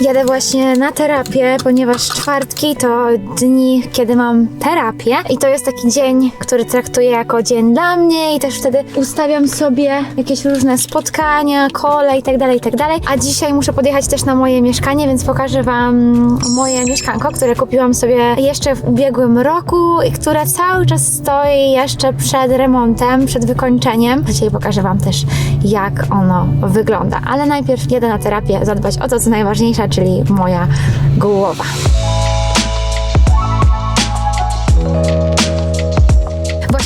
Jadę właśnie na terapię, ponieważ czwartki to dni, kiedy mam terapię i to jest taki dzień, który traktuję jako dzień dla mnie i też wtedy ustawiam sobie jakieś różne spotkania, kole i tak dalej, i tak dalej. A dzisiaj muszę podjechać też na moje mieszkanie, więc pokażę Wam moje mieszkanko, które kupiłam sobie jeszcze w ubiegłym roku i które cały czas stoi jeszcze przed remontem, przed wykończeniem. Dzisiaj pokażę Wam też, jak ono wygląda. Ale najpierw jedę na terapię zadbać o to, co najważniejsze, czyli moja głowa.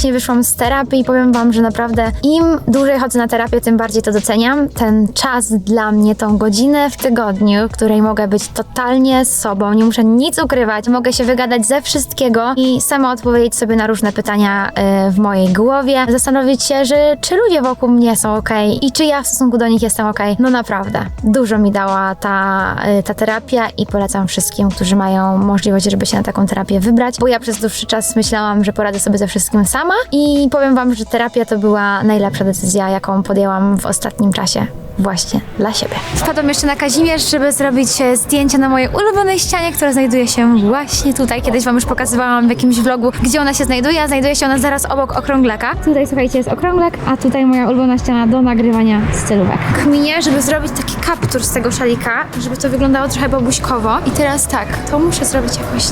Właśnie wyszłam z terapii i powiem Wam, że naprawdę im dłużej chodzę na terapię, tym bardziej to doceniam. Ten czas dla mnie, tą godzinę w tygodniu, w której mogę być totalnie sobą, nie muszę nic ukrywać, mogę się wygadać ze wszystkiego i sama odpowiedzieć sobie na różne pytania y, w mojej głowie, zastanowić się, że czy ludzie wokół mnie są ok i czy ja w stosunku do nich jestem ok. No naprawdę, dużo mi dała ta, y, ta terapia i polecam wszystkim, którzy mają możliwość, żeby się na taką terapię wybrać, bo ja przez dłuższy czas myślałam, że poradzę sobie ze wszystkim sama i powiem Wam, że terapia to była najlepsza decyzja, jaką podjęłam w ostatnim czasie właśnie dla siebie. Wpadłam jeszcze na Kazimierz, żeby zrobić e, zdjęcie na mojej ulubionej ścianie, która znajduje się właśnie tutaj. Kiedyś Wam już pokazywałam w jakimś vlogu, gdzie ona się znajduje. Znajduje się ona zaraz obok okrąglaka. Tutaj, słuchajcie, jest okrąglak, a tutaj moja ulubiona ściana do nagrywania stylówek. Kminie, żeby zrobić taki kaptur z tego szalika, żeby to wyglądało trochę babuśkowo. I teraz tak, to muszę zrobić jakoś,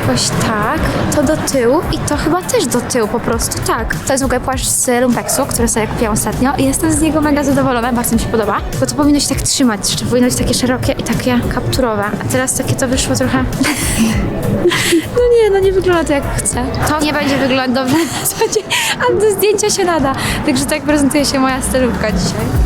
jakoś tak, to do tyłu i to chyba też do tyłu po prostu, tak. To jest w ogóle płaszcz z lumpeksu, który sobie kupiłam ostatnio i jestem z niego mega zadowolona, bardzo mi się podoba. Bo to powinno się tak trzymać, jeszcze powinno być takie szerokie i takie kapturowe. A teraz takie to wyszło trochę... No nie, no nie wygląda to jak chcę. To nie będzie wyglądać dobrze na co dzień, ale do zdjęcia się nada. Także tak prezentuje się moja stylówka dzisiaj.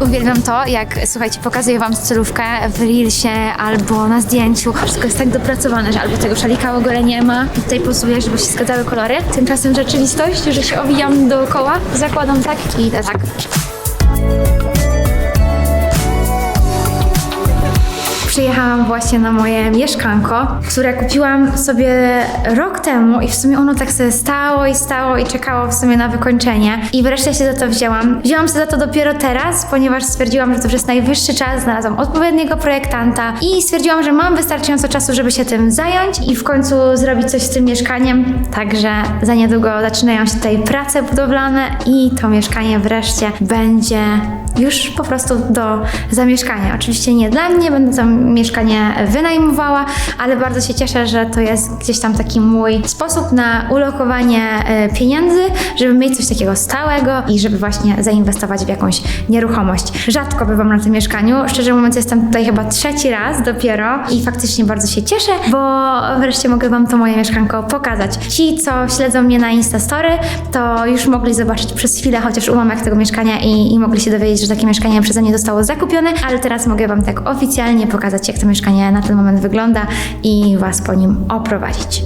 Uwielbiam to, jak słuchajcie, pokazuję wam stylówkę w reelsie albo na zdjęciu. Wszystko jest tak dopracowane, że albo tego szalika w ogóle nie ma. I tutaj posuję, żeby się zgadzały kolory. Tymczasem rzeczywistość, że się owijam dookoła, zakładam tak i idę tak. Przyjechałam właśnie na moje mieszkanko, które kupiłam sobie rok temu i w sumie ono tak sobie stało i stało i czekało w sumie na wykończenie. I wreszcie się za to wzięłam. Wzięłam się za to dopiero teraz, ponieważ stwierdziłam, że to już jest najwyższy czas, znalazłam odpowiedniego projektanta i stwierdziłam, że mam wystarczająco czasu, żeby się tym zająć i w końcu zrobić coś z tym mieszkaniem. Także za niedługo zaczynają się tutaj prace budowlane i to mieszkanie wreszcie będzie już po prostu do zamieszkania. Oczywiście nie dla mnie, będę to mieszkanie wynajmowała, ale bardzo się cieszę, że to jest gdzieś tam taki mój sposób na ulokowanie e, pieniędzy, żeby mieć coś takiego stałego i żeby właśnie zainwestować w jakąś nieruchomość. Rzadko bywam na tym mieszkaniu, szczerze mówiąc jestem tutaj chyba trzeci raz dopiero i faktycznie bardzo się cieszę, bo wreszcie mogę Wam to moje mieszkanko pokazać. Ci, co śledzą mnie na Instastory, to już mogli zobaczyć przez chwilę chociaż ułamek tego mieszkania i, i mogli się dowiedzieć, że takie mieszkanie przeze mnie zostało zakupione, ale teraz mogę Wam tak oficjalnie pokazać, jak to mieszkanie na ten moment wygląda i Was po nim oprowadzić.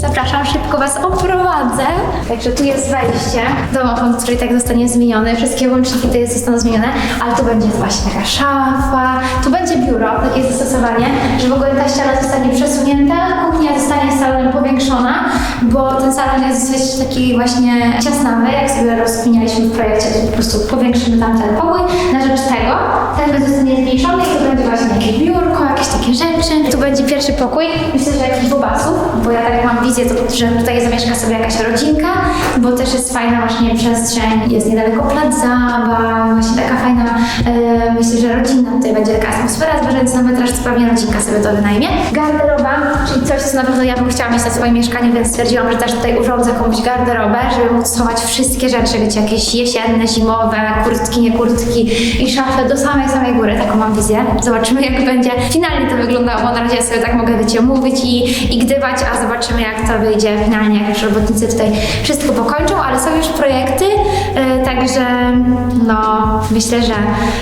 Zapraszam, szybko Was oprowadzę. Także tu jest wejście, domofon, który tak zostanie zmieniony. Wszystkie łączniki tutaj zostaną zmienione, ale tu będzie właśnie taka szafa, tu będzie biuro, takie zastosowanie, że w ogóle ta ściana zostanie przesunięta, kuchnia zostanie salonem powiększona, bo ten salon jest dosyć taki właśnie ciasnawy, jak sobie rozkminialiśmy w projekcie, to po prostu powiększymy tam ten pokój. Na rzecz tego ten zostanie zmniejszony i tu będzie właśnie jakieś biurko, jakieś takie rzeczy. Tu będzie pierwszy pokój, myślę, że jakiś bobasów, bo ja tak mam to, że tutaj zamieszka sobie jakaś rodzinka, bo też jest fajna właśnie przestrzeń, jest niedaleko plac zabaw, właśnie taka fajna, e, myślę, że rodzinna tutaj będzie taka atmosfera zwierzęca, metraż, co pewnie rodzinka sobie to wynajmie. Garderoba, czyli coś, co na pewno ja bym chciała mieć na swoim mieszkaniu, więc stwierdziłam, że też tutaj urządzę jakąś garderobę, żeby móc schować wszystkie rzeczy, wiecie, jakieś jesienne, zimowe, kurtki, nie kurtki i szafę do samej, samej góry, taką mam wizję. Zobaczymy jak będzie finalnie to wyglądało, bo na razie sobie tak mogę, wiecie, mówić i, i gdywać, a zobaczymy jak to wyjdzie finalnie, jak już robotnicy tutaj wszystko pokończą, ale są już projekty, e, także no myślę, że,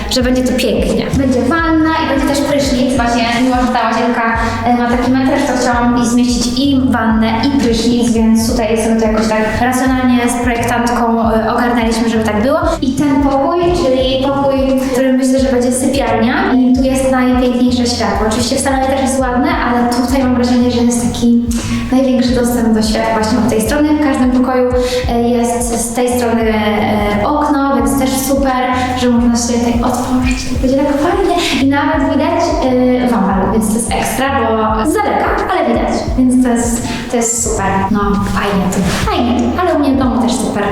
że będzie to pięknie. Będzie wanna i będzie też prysznic, właśnie mimo, że ta łazienka e, ma taki metraż, to chciałam i zmieścić i wannę i prysznic, więc tutaj sobie to jakoś tak racjonalnie z projektantką e, ogarnęliśmy, żeby tak było. I ten pokój, czyli pokój, który myślę, że będzie sypialnia i tu jest najpiękniejsze światło. Oczywiście w salonie też jest ładne, ale tutaj mam wrażenie, że jest taki największy duży dostęp do świata właśnie od tej strony. W każdym pokoju e, jest z tej strony e, okno, więc też super, że można się tutaj otworzyć. To będzie tak fajnie. I nawet widać e, wamel, więc to jest ekstra, bo z daleka, ale widać. Więc to jest, to jest super. No, fajnie tu, fajnie tu, ale u mnie w domu też super.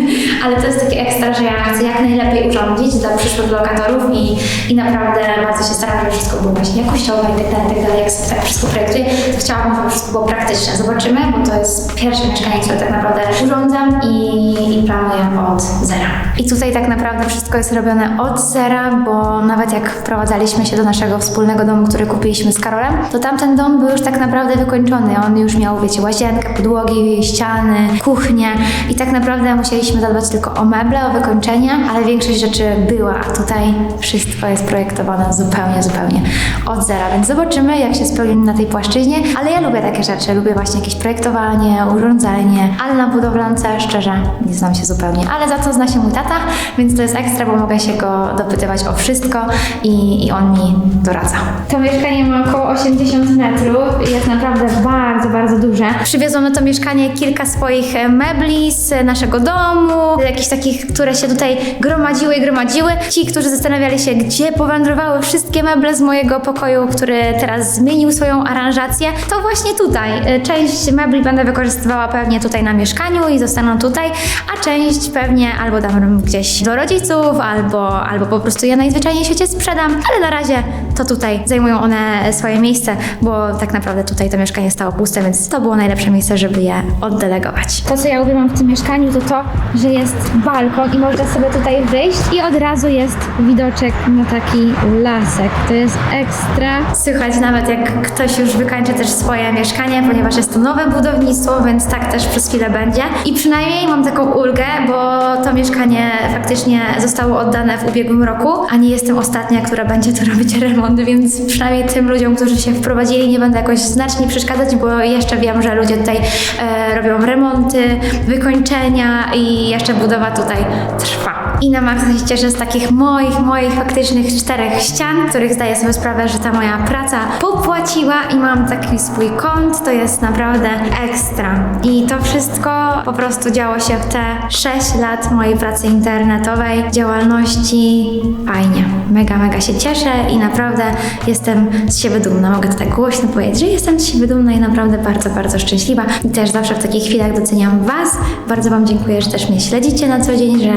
ale to jest takie ekstra, że ja chcę jak najlepiej urządzić dla przyszłych lokatorów i, i naprawdę bardzo się staram, żeby wszystko było właśnie jakościowe i tak dalej, tak dalej. Jak sobie tak wszystko projektuję, to chciałabym, żeby wszystko było praktyczne. Zobaczymy, bo to jest pierwsze mieszkanie, które tak naprawdę urządzam i, i planuję od zera. I tutaj tak naprawdę wszystko jest robione od zera, bo nawet jak wprowadzaliśmy się do naszego wspólnego domu, który kupiliśmy z Karolem, to tamten dom był już tak naprawdę wykończony. On już miał, wiecie, łazienkę, podłogi, ściany, kuchnię i tak naprawdę musieliśmy zadbać tylko o meble, o wykończenie, ale większość rzeczy była, a tutaj wszystko jest projektowane zupełnie, zupełnie od zera, więc zobaczymy, jak się spełnimy na tej płaszczyźnie, ale ja lubię takie rzeczy, lubię właśnie jakieś projektowanie, urządzenie, ale na budowlance szczerze nie znam się zupełnie, ale za to zna się mój tata, więc to jest ekstra, bo mogę się go dopytywać o wszystko i, i on mi doradza. To mieszkanie ma około 80 metrów i jest naprawdę bardzo, bardzo duże. Przywiozłam na to mieszkanie kilka swoich e, mebli z naszego domu, jakichś takich, które się tutaj gromadziły i gromadziły. Ci, którzy zastanawiali się, gdzie powędrowały wszystkie meble z mojego pokoju, który teraz zmienił swoją aranżację, to właśnie tutaj. E, Część mebli będę wykorzystywała pewnie tutaj na mieszkaniu i zostaną tutaj, a część pewnie albo dam gdzieś do rodziców, albo, albo po prostu je najzwyczajniej w świecie sprzedam, ale na razie to tutaj zajmują one swoje miejsce, bo tak naprawdę tutaj to mieszkanie stało puste, więc to było najlepsze miejsce, żeby je oddelegować. To, co ja uwielbiam w tym mieszkaniu, to to, że jest balkon i można sobie tutaj wyjść i od razu jest widoczek na taki lasek. To jest ekstra. Słychać nawet jak ktoś już wykańczy też swoje mieszkanie, ponieważ jest to nowe budownictwo, więc tak też przez chwilę będzie. I przynajmniej mam taką ulgę, bo to mieszkanie faktycznie zostało oddane w ubiegłym roku, a nie jestem ostatnia, która będzie tu robić remont, więc przynajmniej tym ludziom, którzy się wprowadzili, nie będę jakoś znacznie przeszkadzać, bo jeszcze wiem, że ludzie tutaj e, robią remonty, wykończenia i jeszcze budowa tutaj trwa. I na maksa się cieszę z takich moich, moich faktycznych czterech ścian, których zdaję sobie sprawę, że ta moja praca popłaciła i mam taki swój kąt, to jest naprawdę ekstra. I to wszystko po prostu działo się w te 6 lat mojej pracy internetowej, działalności. Fajnie, mega, mega się cieszę i naprawdę jestem z siebie dumna. Mogę to tak głośno powiedzieć, że jestem z siebie dumna i naprawdę bardzo, bardzo szczęśliwa. I też zawsze w takich chwilach doceniam Was. Bardzo Wam dziękuję, że też mnie śledzicie na co dzień, że,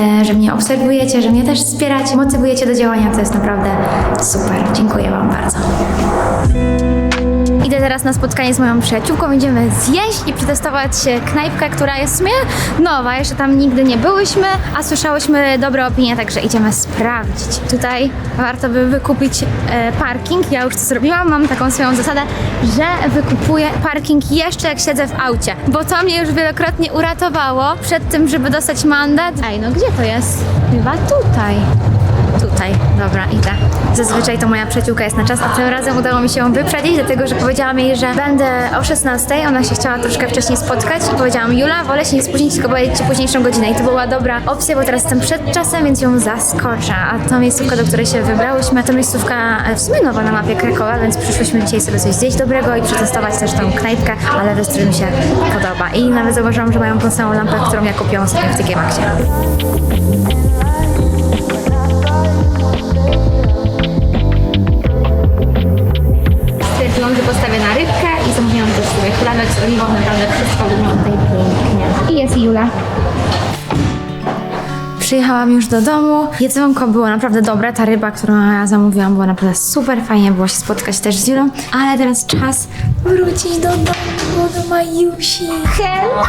e, że mnie obserwujecie, że mnie też wspieracie, motywujecie do działania. To jest naprawdę super. Dziękuję Wam bardzo. Teraz na spotkanie z moją przyjaciółką, idziemy zjeść i przetestować knajpkę, która jest w sumie nowa, jeszcze tam nigdy nie byłyśmy, a słyszałyśmy dobre opinie, także idziemy sprawdzić. Tutaj warto by wykupić e, parking, ja już to zrobiłam, mam taką swoją zasadę, że wykupuję parking jeszcze jak siedzę w aucie, bo to mnie już wielokrotnie uratowało przed tym, żeby dostać mandat. Ej, no gdzie to jest? Chyba tutaj. Tutaj, dobra, idę. Zazwyczaj to moja przyjaciółka jest na czas, a tym razem udało mi się ją wyprzedzić, dlatego że powiedziałam jej, że będę o 16. Ona się chciała troszkę wcześniej spotkać i powiedziałam, Jula, wolę się nie spóźnić, tylko powiedzieć ci późniejszą godzinę. I to była dobra opcja, bo teraz jestem przed czasem, więc ją zaskoczę. A ta miejscówka, do której się wybrałyśmy, to miejscówka e, w sumie nowa na mapie Krakowa, więc przyszłyśmy dzisiaj sobie coś zjeść dobrego i przetestować też tą knajpkę, ale wystrój mi się podoba. I nawet zauważyłam, że mają tą samą lampę, którą ja kupiłam sobie w TK Maxie. Oliwą, naprawdę wszystko wygląda tutaj pięknie. I jest Jula. Przyjechałam już do domu. Jedzonko było naprawdę dobre. Ta ryba, którą ja zamówiłam, była naprawdę super. Fajnie było się spotkać też z Julą. Ale teraz czas wrócić do domu, do Majusi. Hello!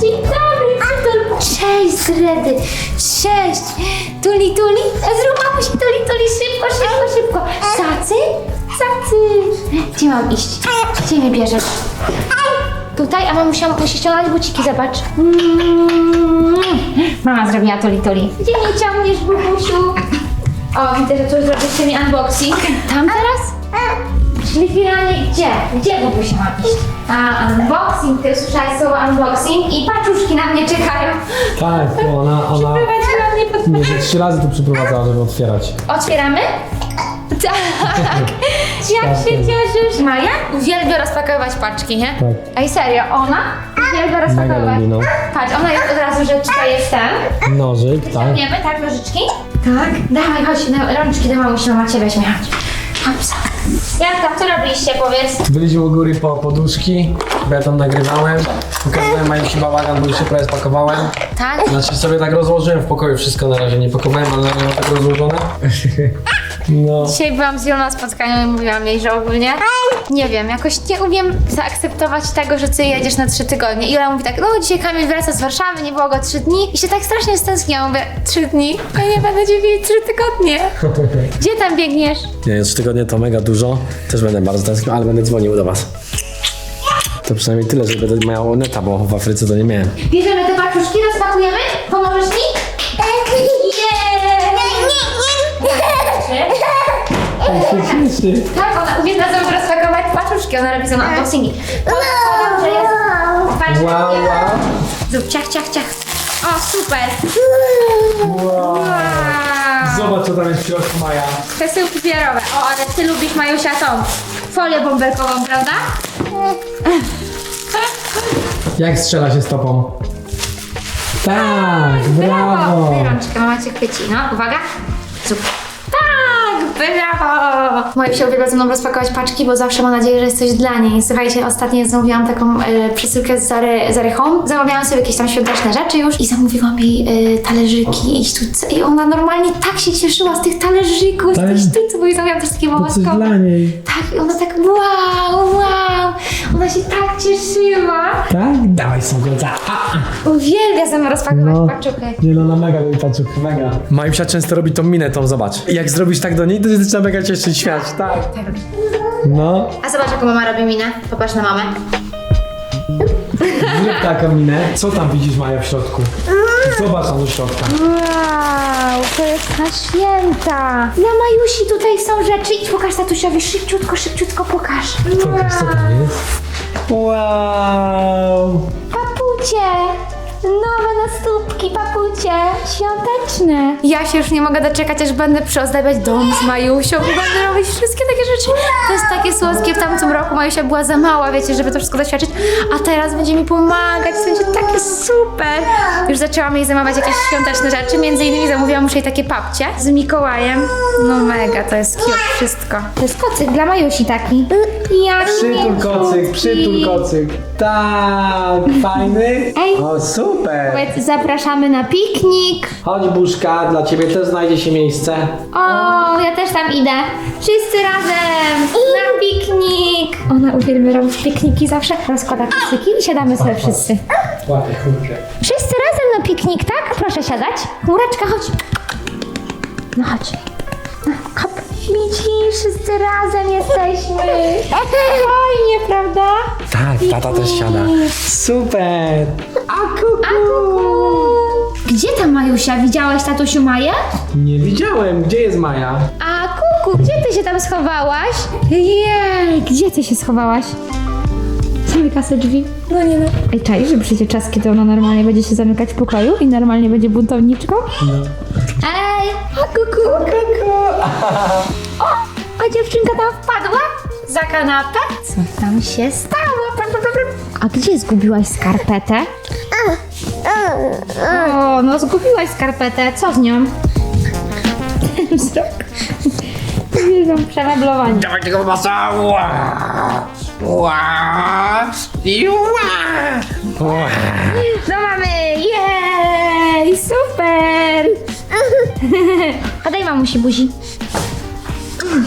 Dzień dobry, Anton! Cześć, Zredy! Cześć! Tuli, tuli! Zrób mamusi tuli, tuli! Szybko, szybko, szybko! Sacy! Gdzie mam iść? Gdzie mnie bierzesz? Tutaj, a mamusia musi ściągnąć buciki, zobacz. Mm. Mama zrobiła tuli. Gdzie mnie ciągniesz, bubusiu? O, widzę, że tu zrobiliście mi unboxing. Tam teraz? Czyli finalnie gdzie? Gdzie Bobusia ma iść? A, unboxing, ty słyszałeś słowo unboxing i paczuszki na mnie czekają. Tak, bo ona, ona Prowadziła mnie pod... mnie ze trzy razy tu przyprowadzała, żeby otwierać. Otwieramy? Tak! Jak się cieszysz? Maja uwielbia rozpakowywać paczki, nie? Tak. Ej, serio, ona uwielbia rozpakowywać. lubi, no. Patrz, ona jest od razu, że tutaj jest ten. Nożyk, tak. Wiemy, tak, nożyczki? Tak. Dawaj, chodź, na rączki do mamusi, mama weźmie, chodź. Hops. Jak tam, co robiliście, powiedz? Byliśmy u góry po poduszki, bo ja tam nagrywałem. Pokazałem Majusi bałagan, bo już się prawie spakowałem. Tak? Znaczy sobie tak rozłożyłem w pokoju wszystko na razie, nie pakowałem, ale na razie mam tak rozłożone. No. Dzisiaj byłam z Julą na spotkaniu i mówiłam jej, że ogólnie nie wiem, jakoś nie umiem zaakceptować tego, że ty jedziesz na trzy tygodnie. I Jula mówi tak, no dzisiaj Kamil wraca z Warszawy, nie było go trzy dni i się tak strasznie stęskniłam. Mówię, trzy dni? Ja nie będę cię widzieć trzy tygodnie. Gdzie tam biegniesz? Nie, trzy tygodnie to mega dużo. Też będę bardzo tęsknił, ale będę dzwonił do was. To przynajmniej tyle, że będę miał neta, bo w Afryce to nie miałem. Bierzemy te paczuszki, rozpakujemy? Pomożesz mi? Tak, ona uwielbia ze mną rozpakować paczuszki, ona robi ze mną unboxingi. O, dobrze jest. Wow, wow. Zrób ciach, ciach, ciach. O, super. Wow. Zobacz co tam jest w środku Maja. Przesyłki papierowe. O, ale ty lubisz Majusia tą folię bąbelkową, prawda? Jak strzela się stopą? Tak, brawo. Rączkę, mama cię chwyci. No, uwaga. Zrób. Brawo. Majusia uwielbia ze mną rozpakować paczki, bo zawsze ma nadzieję, że jest coś dla niej. Słuchajcie, ostatnio zamówiłam taką e, przesyłkę z Zary, Zary Home. Zamawiałam sobie jakieś tam świąteczne rzeczy już i zamówiłam jej e, talerzyki i sztuce. I ona normalnie tak się cieszyła z tych talerzyków, z Tak. tych sztuców, bo jej zamówiłam też takie łaskowe. niej. Tak, i ona tak wow, wow. Ona się tak cieszyła. Tak? Dawaj Sągodza. A, a. Uwielbia ze mną rozpakować No. paczuchy. Nie no, na mega lubi paczuk, mega. Majusia często robi tą minę, tą zobacz. Jak zrobisz tak do niej, to się zaczyna mega cieszyć, śmiać, tak. No, A zobacz, jaką mama robi minę. Popatrz na mamę. zrób taką minę. Co tam widzisz Maja w środku? Zobacz tam do środka. Wow, to jest na święta. Dla Majusi tutaj są rzeczy. Idź pokaż tatusiowi. Szybciutko, szybciutko pokaż. Pokaż co tam jest. Wow. Papucie! Nowe na stópki, papucie! Świąteczne! Ja się już nie mogę doczekać, aż będę przyozdabiać dom z Majusią i będę robić wszystkie takie rzeczy. To jest takie słodkie. W tamtym roku Majusia była za mała, wiecie, żeby to wszystko doświadczyć, a teraz będzie mi pomagać. To będzie takie super! Już zaczęłam jej zamawiać jakieś świąteczne rzeczy, między innymi zamówiłam już jej takie papcie z Mikołajem. No mega, to jest cute wszystko. To jest kocyk dla Majusi taki. Jak Przytul kocyk, przytul kocyk. Tak, fajny. Ej. O, super. Powiedz, Zapraszamy na piknik. Chodź Buszka, dla ciebie też znajdzie się miejsce. O, ja też tam idę. Wszyscy razem na piknik. Ona uwielbia robić pikniki zawsze. Rozkłada kocyki i siadamy sobie wszyscy. Łapie chmurkę. Wszyscy razem na piknik, tak? Proszę siadać. Chmureczka, chodź. No chodź. Widzisz, wszyscy razem jesteśmy. Fajnie, prawda? Tak, tata też siada. Super. A kuku. A kuku. Gdzie ta Majusia? Widziałeś tatusiu Maję? Nie widziałem, gdzie jest Maja? A kuku, gdzie ty się tam schowałaś? Jej, gdzie ty się schowałaś? Zamyka sobie drzwi. No nie no. Ej, czaj, że przyjdzie czas, kiedy ona normalnie będzie się zamykać w pokoju i normalnie będzie buntowniczką? No. Ej, a kuku, kuku. O, a dziewczynka tam wpadła? Za kanapę? Co tam się stało? A gdzie zgubiłaś skarpetę? O, no zgubiłaś skarpetę. Co z nią? Ten wzrok. Uwielbiam przemeblowanie. Dawaj tego masa. Ła. Ła. I ła. Ła. No mamy! Jej! Super! Podaj mamusi buzi.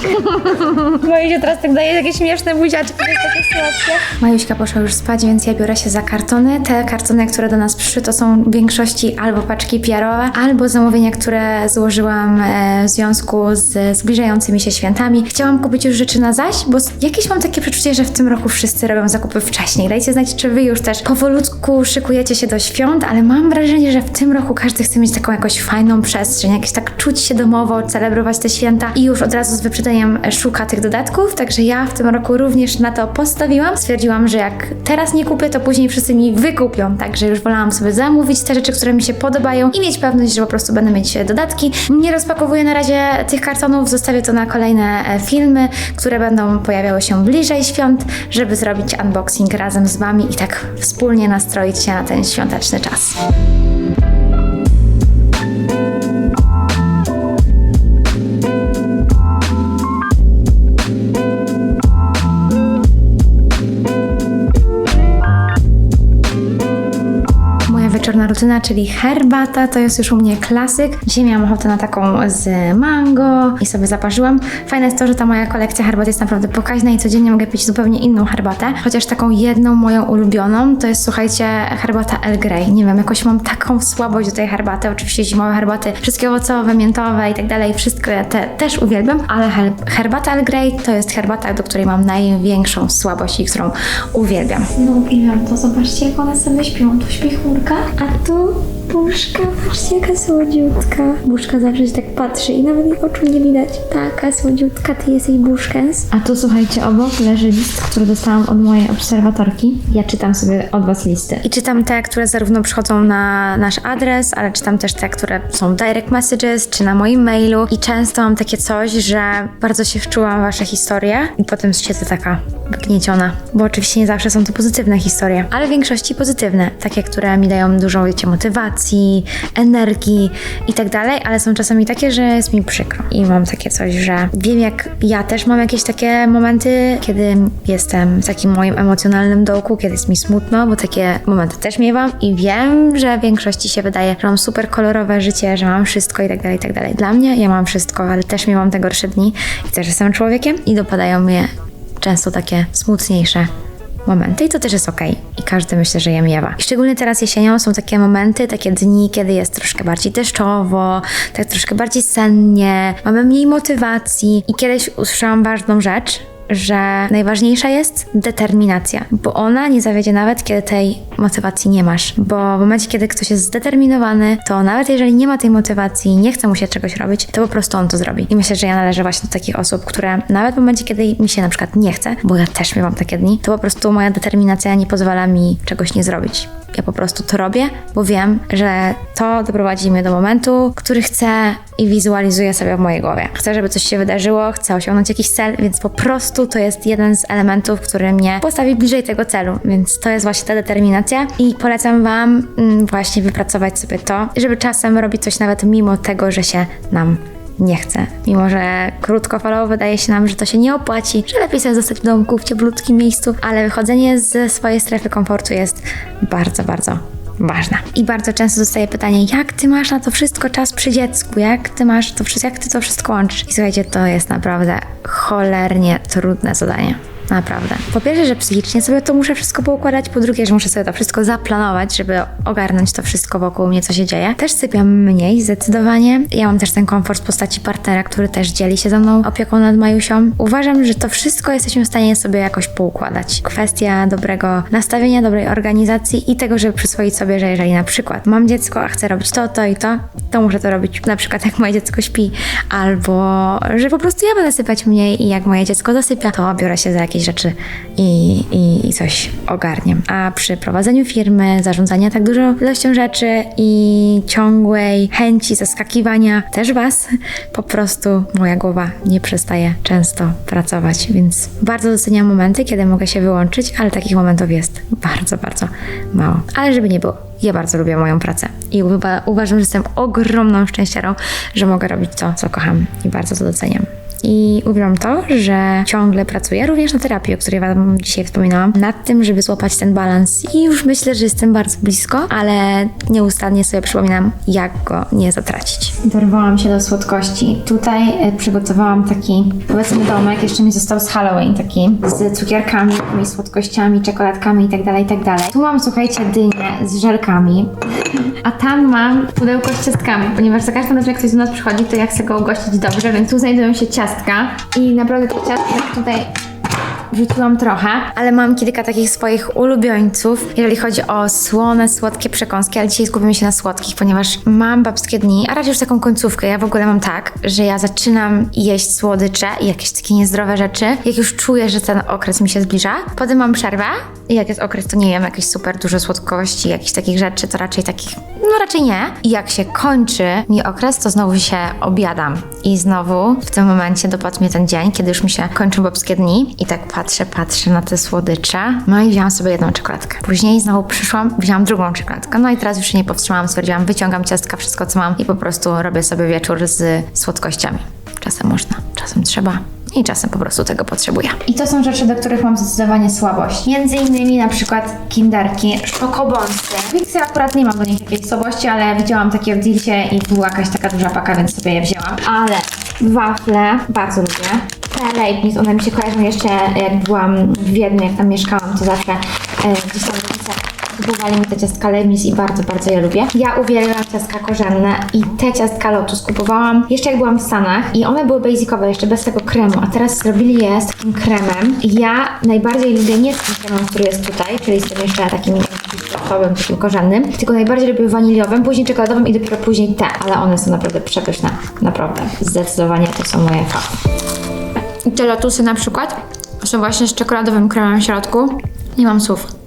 Boję się teraz tak daje jakieś śmieszne buziaczki, takie słodkie. Majuśka poszła już spać, więc ja biorę się za kartony. Te kartony, które do nas przyszły, to są w większości albo paczki PR-owe, albo zamówienia, które złożyłam e, w związku z zbliżającymi się świętami. Chciałam kupić już rzeczy na zaś, bo jakieś mam takie przeczucie, że w tym roku wszyscy robią zakupy wcześniej. Dajcie znać, czy wy już też powolutku szykujecie się do świąt, ale mam wrażenie, że w tym roku każdy chce mieć taką jakąś fajną przestrzeń, jakieś tak czuć się domowo, celebrować te święta i już od razu z wyprzedaniem szuka tych dodatków, także ja w tym roku również na to postawiłam. Stwierdziłam, że jak teraz nie kupię, to później wszyscy mi wykupią. Także już wolałam sobie zamówić te rzeczy, które mi się podobają i mieć pewność, że po prostu będę mieć e, dodatki. Nie rozpakowuję na razie tych kartonów, zostawię to na kolejne e, filmy, które będą pojawiały się bliżej świąt, żeby zrobić unboxing razem z Wami i tak wspólnie nastroić się na ten świąteczny czas. Rutyna, czyli herbata, to jest już u mnie klasyk. Dzisiaj miałam ochotę na taką z mango i sobie zaparzyłam. Fajne jest to, że ta moja kolekcja herbat jest naprawdę pokaźna i codziennie mogę pić zupełnie inną herbatę. Chociaż taką jedną moją ulubioną to jest, słuchajcie, herbata El Grey. Nie wiem, jakoś mam taką słabość do tej herbaty. Oczywiście zimowe herbaty, wszystkie owocowe, miętowe i tak dalej, wszystko te też uwielbiam, ale her- herbata El Grey to jest herbata, do której mam największą słabość i którą uwielbiam. No uwielbiam to, zobaczcie jak one sobie śpią. Tu śpi chmurka, a tu buszka, patrzcie jaka słodziutka. Buszka zawsze się tak patrzy i nawet jej oczu nie widać. Taka słodziutka, ty jesteś buszkens. A tu słuchajcie, obok leży list, który dostałam od mojej obserwatorki. Ja czytam sobie od was listy. I czytam te, które zarówno przychodzą na nasz adres, ale czytam też te, które są direct messages, czy na moim mailu. I często mam takie coś, że bardzo się wczułam w wasze historie i potem siedzę taka wygnieciona. Bo oczywiście nie zawsze są to pozytywne historie, ale w większości pozytywne. Takie, które mi dają dużo, wiecie, motywacji, energii i tak dalej, ale są czasami takie, że jest mi przykro. I mam takie coś, że wiem, jak ja też mam jakieś takie momenty, kiedy jestem w takim moim emocjonalnym dołku, kiedy jest mi smutno, bo takie momenty też miewam i wiem, że większości się wydaje, że mam super kolorowe życie, że mam wszystko i tak dalej, i tak dalej. Dla mnie ja mam wszystko, ale też miewam te gorsze dni i też jestem człowiekiem i dopadają mnie często takie smutniejsze momenty i to też jest okej. I każdy myślę, że je miewa. I szczególnie teraz jesienią są takie momenty, takie dni, kiedy jest troszkę bardziej deszczowo, tak troszkę bardziej sennie, mamy mniej motywacji. I kiedyś usłyszałam ważną rzecz, że najważniejsza jest determinacja, bo ona nie zawiedzie nawet, kiedy tej motywacji nie masz. Bo w momencie, kiedy ktoś jest zdeterminowany, to nawet jeżeli nie ma tej motywacji, nie chce mu się czegoś robić, to po prostu on to zrobi. I myślę, że ja należę właśnie do takich osób, które nawet w momencie, kiedy mi się na przykład nie chce, bo ja też miałam takie dni, to po prostu moja determinacja nie pozwala mi czegoś nie zrobić. Ja po prostu to robię, bo wiem, że to doprowadzi mnie do momentu, który chcę i wizualizuję sobie w mojej głowie. Chcę, żeby coś się wydarzyło, chcę osiągnąć jakiś cel, więc po prostu to jest jeden z elementów, który mnie postawi bliżej tego celu. Więc to jest właśnie ta determinacja i polecam Wam mm, właśnie wypracować sobie to, żeby czasem robić coś nawet mimo tego, że się nam nie chce. Mimo, że krótkofalowo wydaje się nam, że to się nie opłaci, że lepiej sobie zostać w domku, w cieplutkim miejscu, ale wychodzenie ze swojej strefy komfortu jest bardzo, bardzo ważna. I bardzo często dostaję pytanie, jak ty masz na to wszystko czas przy dziecku? Jak ty masz to wszystko, jak ty to wszystko łączysz? I słuchajcie, to jest naprawdę cholernie trudne zadanie. Naprawdę. Po pierwsze, że psychicznie sobie to muszę wszystko poukładać, po drugie, że muszę sobie to wszystko zaplanować, żeby ogarnąć to wszystko wokół mnie, co się dzieje. Też sypiam mniej, zdecydowanie. Ja mam też ten komfort w postaci partnera, który też dzieli się ze mną opieką nad Majusią. Uważam, że to wszystko jesteśmy w stanie sobie jakoś poukładać. Kwestia dobrego nastawienia, dobrej organizacji i tego, żeby przyswoić sobie, że jeżeli na przykład mam dziecko, a chcę robić to, to i to, to muszę to robić na przykład jak moje dziecko śpi, albo że po prostu ja będę sypiać mniej i jak moje dziecko zasypia, to biorę się za jakieś rzeczy i, i, i coś ogarniam. A przy prowadzeniu firmy, zarządzania tak dużą ilością rzeczy i ciągłej chęci zaskakiwania też Was, po prostu moja głowa nie przestaje często pracować, więc bardzo doceniam momenty, kiedy mogę się wyłączyć, ale takich momentów jest bardzo, bardzo mało. Ale żeby nie było, ja bardzo lubię moją pracę i uwa- uważam, że jestem ogromną szczęściarą, że mogę robić to, co kocham i bardzo to doceniam. I uważam to, że ciągle pracuję również na terapii, o której Wam dzisiaj wspominałam, nad tym, żeby złapać ten balans. I już myślę, że jestem bardzo blisko, ale nieustannie sobie przypominam, jak go nie zatracić. Dorwałam się do słodkości. Tutaj e, przygotowałam taki, powiedzmy, domek, jeszcze mi został z Halloween, taki z cukierkami, takimi słodkościami, czekoladkami itd., itd. Tu mam, słuchajcie, dynię z żelkami, a tam mam pudełko z ciastkami, ponieważ za każdym razem, jak ktoś do nas przychodzi, to ja chcę go ugościć dobrze, więc tu znajdują się ciastka i naprawdę te ciastka tutaj wrzuciłam trochę, ale mam kilka takich swoich ulubieńców, jeżeli chodzi o słone, słodkie przekąski, ale dzisiaj skupimy się na słodkich, ponieważ mam babskie dni, a raczej już taką końcówkę. Ja w ogóle mam tak, że ja zaczynam jeść słodycze i jakieś takie niezdrowe rzeczy, jak już czuję, że ten okres mi się zbliża. Potem mam przerwę i jak jest okres, to nie jem jakieś super dużo słodkości, jakichś takich rzeczy, to raczej takich, no raczej nie. I jak się kończy mi okres, to znowu się obiadam. I znowu w tym momencie dopadł mnie ten dzień, kiedy już mi się kończą babskie dni i tak patrzę, patrzę na te słodycze. No i wziąłam sobie jedną czekoladkę. Później znowu przyszłam, wziąłam drugą czekoladkę. No i teraz już się nie powstrzymałam, stwierdziłam, wyciągam ciastka, wszystko co mam i po prostu robię sobie wieczór z słodkościami. Czasem można, czasem trzeba. I czasem po prostu tego potrzebuję. I to są rzeczy, do których mam zdecydowanie słabość. Między innymi na przykład kinderki, szokobonsy. Wixy akurat nie mam do nich jakiejś słabości, ale widziałam takie w Dilsie i była jakaś taka duża paka, więc sobie je wzięłam. Ale wafle bardzo lubię. Te Leibniz, one mi się kojarzą jeszcze jak byłam w Wiedniu, jak tam mieszkałam, to zawsze e, gdzieś tam Kupowali mi te ciastka Leibniz i bardzo, bardzo je lubię. Ja uwielbiam ciastka korzenne i te ciastka Lotus kupowałam jeszcze jak byłam w Stanach i one były basicowe, jeszcze bez tego kremu, a teraz zrobili je z takim kremem. Ja najbardziej lubię nie z tym kremem, który jest tutaj, czyli z tym jeszcze takim biskupowym, takim korzennym, tylko najbardziej lubię waniliowym, później czekoladowym i dopiero później te, ale one są naprawdę przepyszne. Naprawdę. Zdecydowanie to są moje fawy. I te Lotusy na przykład są właśnie z czekoladowym kremem w środku. Nie mam słów.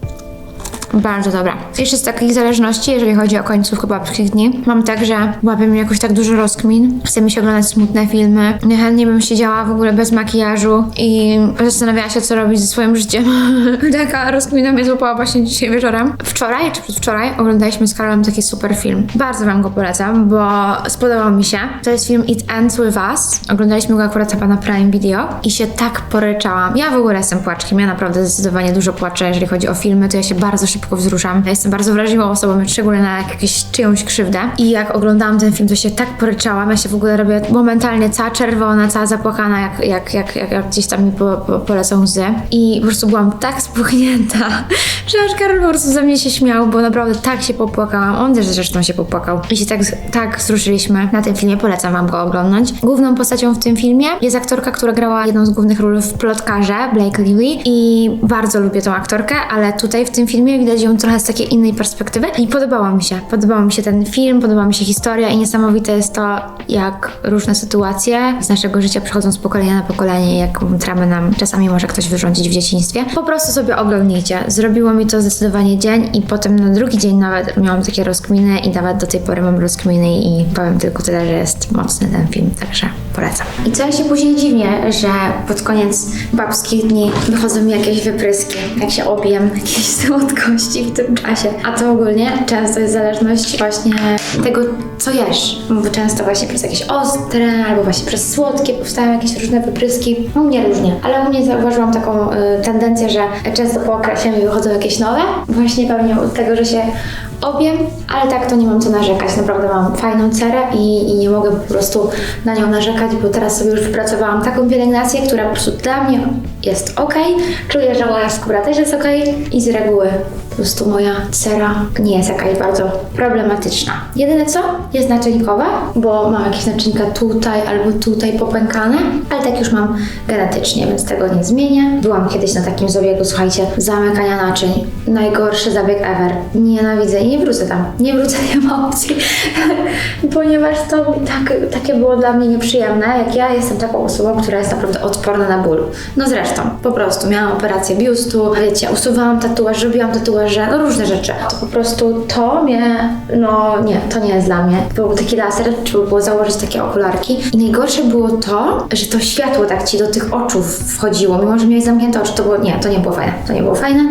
Bardzo dobra. Jeszcze z takich zależności, jeżeli chodzi o końcówkę babskich dni, mam tak, że mnie jakoś tak dużo rozkmin. Chce mi się oglądać smutne filmy. Niechętnie bym siedziała w ogóle bez makijażu i zastanawiała się, co robić ze swoim życiem. Taka rozkmina mnie złapała właśnie dzisiaj wieczorem. Wczoraj czy przedwczoraj oglądaliśmy z Karolem taki super film. Bardzo wam go polecam, bo spodobał mi się. To jest film It Ends With Us. Oglądaliśmy go akurat chyba na Prime Video i się tak poryczałam. Ja w ogóle jestem płaczkiem. Ja naprawdę zdecydowanie dużo płaczę, jeżeli chodzi o filmy, to ja się bardzo szybko wzruszam. Ja jestem bardzo wrażliwą osobą, szczególnie na jakąś czyjąś krzywdę. I jak oglądałam ten film, to się tak poryczałam. Ja się w ogóle robię momentalnie cała czerwona, cała zapłakana, jak, jak, jak, jak, jak gdzieś tam mi po, po, polecą łzy. I po prostu byłam tak spuchnięta, że aż Karol po prostu ze mnie się śmiał, bo naprawdę tak się popłakałam. On też zresztą się popłakał. I się tak, tak wzruszyliśmy na tym filmie. Polecam wam go oglądać. Główną postacią w tym filmie jest aktorka, która grała jedną z głównych ról w Plotkarze, Blake Lively. I bardzo lubię tą aktorkę, ale tutaj w tym filmie widać ją trochę z takiej innej perspektywy i podobało mi się. Podobał mi się ten film, podobała mi się historia i niesamowite jest to, jak różne sytuacje z naszego życia przechodzą z pokolenia na pokolenie, jak tramy nam czasami może ktoś wyrządzić w dzieciństwie. Po prostu sobie oglądnijcie. Zrobiło mi to zdecydowanie dzień i potem na drugi dzień nawet miałam takie rozkminy i nawet do tej pory mam rozkminy i powiem tylko tyle, że jest mocny ten film, także polecam. I co ja się później dziwię, że pod koniec babskich dni wychodzą mi jakieś wypryski, jak się obijem jakiejś słodkości w tym czasie. A to ogólnie często jest zależność właśnie tego, co jesz. Bo często właśnie przez jakieś ostre, albo właśnie przez słodkie powstają jakieś różne wypryski. U mnie różnie, ale u mnie zauważyłam taką y, tendencję, że często po okresie mi wychodzą jakieś nowe. Właśnie pewnie od tego, że się obiem, ale tak to nie mam co narzekać. Naprawdę mam fajną cerę i, i nie mogę po prostu na nią narzekać, bo teraz sobie już wypracowałam taką pielęgnację, która po prostu dla mnie jest ok. Czuję, że moja skóra też jest ok i z reguły po prostu moja cera nie jest jakaś bardzo problematyczna. Jedyne co, jest naczynkowe, bo mam jakieś naczynka tutaj albo tutaj popękane, ale tak już mam genetycznie, więc tego nie zmienię. Byłam kiedyś na takim zabiegu, słuchajcie, zamykania naczyń. Najgorszy zabieg ever. Nienawidzę i nie wrócę tam. Nie wrócę, nie ma opcji, ponieważ to tak, takie było dla mnie nieprzyjemne, jak ja jestem taką osobą, która jest naprawdę odporna na ból. No zresztą, po prostu miałam operację biustu, wiecie, usuwałam tatuaż, robiłam tatuaże, no różne rzeczy. To po prostu to mnie, no nie, to nie jest dla mnie. Był taki laser, trzeba było założyć takie okularki i najgorsze było to, że to światło tak ci do tych oczu wchodziło, mimo że miałeś zamknięte oczy, to było, nie, to nie było fajne, to nie było fajne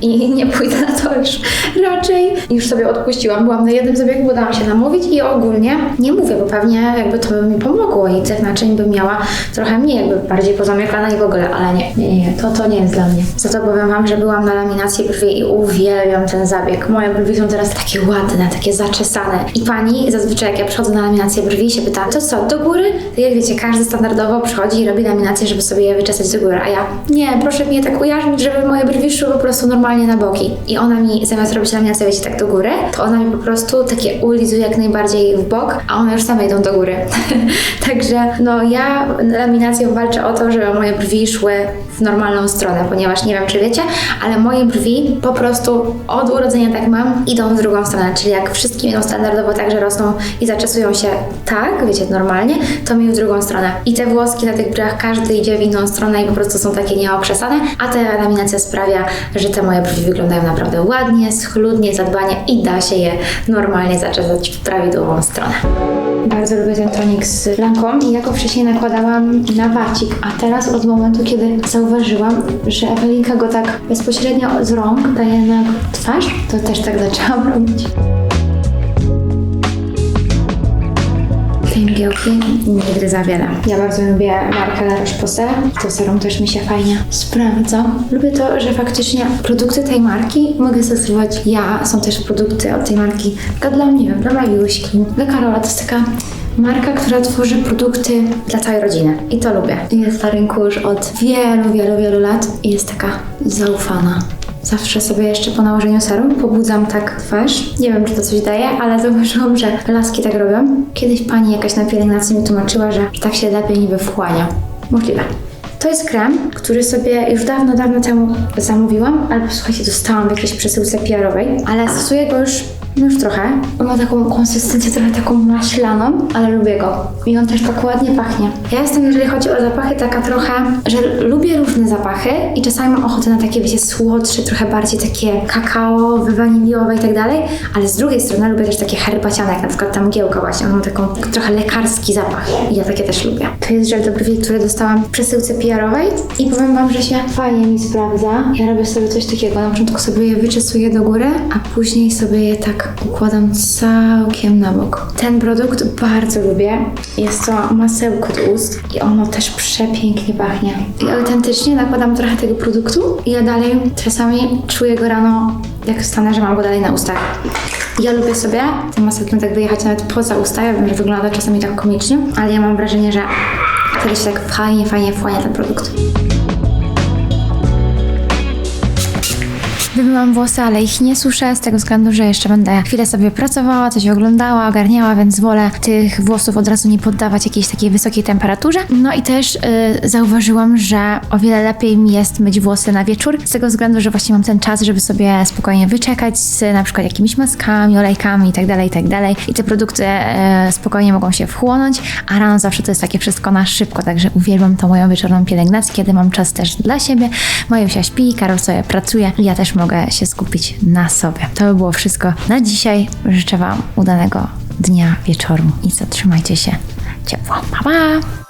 i nie pójdę na to już raczej. Już sobie odpuściłam, byłam na jednym zabiegu, bo dałam się namówić i ogólnie nie mówię, bo pewnie jakby to by mi pomogło i tych naczyń bym miała trochę mniej, jakby bardziej pozamykane i w ogóle, ale nie, nie, nie, to, to nie jest dla mnie. Za to powiem Wam, że byłam na laminacji brwi i uwielbiam ten zabieg. Moje brwi są teraz takie ładne, takie zaczesane. I pani zazwyczaj jak ja przychodzę na laminację brwi się pyta, to co, do góry? To jak wiecie, każdy standardowo przychodzi i robi laminację, żeby sobie je wyczesać do góry, a ja nie, proszę mnie tak ujarzmić, żeby moje brwi szły po prostu normalnie na boki. I ona mi zamiast robić laminację, wiecie, tak do góry, to ona mi po prostu takie ulizuję jak najbardziej w bok, a one już same idą do góry. Także no ja laminacją walczę o to, żeby moje brwi szły w normalną stronę, ponieważ nie wiem czy wiecie, ale moje brwi po prostu od urodzenia tak mam, idą w drugą stronę, czyli jak wszystkim idą standardowo tak, że rosną i zaczesują się tak, wiecie, normalnie, to mi w drugą stronę. I te włoski na tych brwiach każdy idzie w inną stronę i po prostu są takie nieokrzesane, a ta laminacja sprawia, że te moje brwi wyglądają naprawdę ładnie, schludnie, zadbanie i da się je normalnie zaczesać w prawidłową stronę. Bardzo lubię ten tonik z Lancome i jako wcześniej nakładałam na wacik, a teraz od momentu, kiedy zauważyłam, że Ewelinka go tak bezpośrednio z rąk daje na twarz, to też tak zaczęłam robić. Mgiełki nigdy za wiele. Ja bardzo lubię markę La Roche-Posay. To serum też mi się fajnie sprawdza. Lubię to, że faktycznie produkty tej marki mogę stosować ja. Są też produkty od tej marki tylko dla mnie, dla Mariuśki, dla Karola. To jest taka marka, która tworzy produkty dla całej rodziny. I to lubię. Jest na rynku już od wielu, wielu, wielu lat i jest taka zaufana. Zawsze sobie jeszcze po nałożeniu serum pobudzam tak twarz. Nie wiem, czy to coś daje, ale zauważyłam, że laski tak robią. Kiedyś pani jakaś na pielęgnacji mi tłumaczyła, że tak się lepiej niby wchłania. Możliwe. To jest krem, który sobie już dawno, dawno temu zamówiłam, ale słuchajcie, dostałam w jakiejś przesyłce PR-owej, ale stosuję go już, już trochę. On ma taką konsystencję trochę taką maślaną, ale lubię go. I on też tak ładnie pachnie. Ja jestem, jeżeli chodzi o zapachy, taka trochę, że lubię różne zapachy i czasami mam ochotę na takie, wiecie, słodsze, trochę bardziej takie kakaowe, waniliowe i tak dalej, ale z drugiej strony lubię też takie herbaciane, jak na przykład ta mgiełka właśnie, on ma taką trochę lekarski zapach i ja takie też lubię. To jest żel do brwi, który dostałam w przesyłce I powiem Wam, że się fajnie mi sprawdza. Ja robię sobie coś takiego, na początku sobie je wyczesuję do góry, a później sobie je tak układam całkiem na bok. Ten produkt bardzo lubię. Jest to masełko do ust i ono też przepięknie pachnie. I autentycznie nakładam trochę tego produktu i ja dalej czasami czuję go rano, jak wstanę, że mam go dalej na ustach. Ja lubię sobie tym masełkiem tak wyjechać nawet poza usta. Ja wiem, że wygląda czasami tak komicznie, ale ja mam wrażenie, że wtedy się tak fajnie, fajnie wchłania ten produkt. Wymyłam włosy, ale ich nie suszę z tego względu, że jeszcze będę chwilę sobie pracowała, coś oglądała, ogarniała, więc wolę tych włosów od razu nie poddawać jakiejś takiej wysokiej temperaturze. No i też y, zauważyłam, że o wiele lepiej mi jest myć włosy na wieczór, z tego względu, że właśnie mam ten czas, żeby sobie spokojnie wyczekać z na przykład jakimiś maskami, olejkami itd., itd. I te produkty e, spokojnie mogą się wchłonąć, a rano zawsze to jest takie wszystko na szybko, także uwielbiam tą moją wieczorną pielęgnację, kiedy mam czas też dla siebie. Majusia śpi, Karol sobie pracuje, ja też mogę się skupić na sobie. To by było wszystko na dzisiaj. Życzę Wam udanego dnia, wieczoru i co, trzymajcie się ciepło. Pa, pa!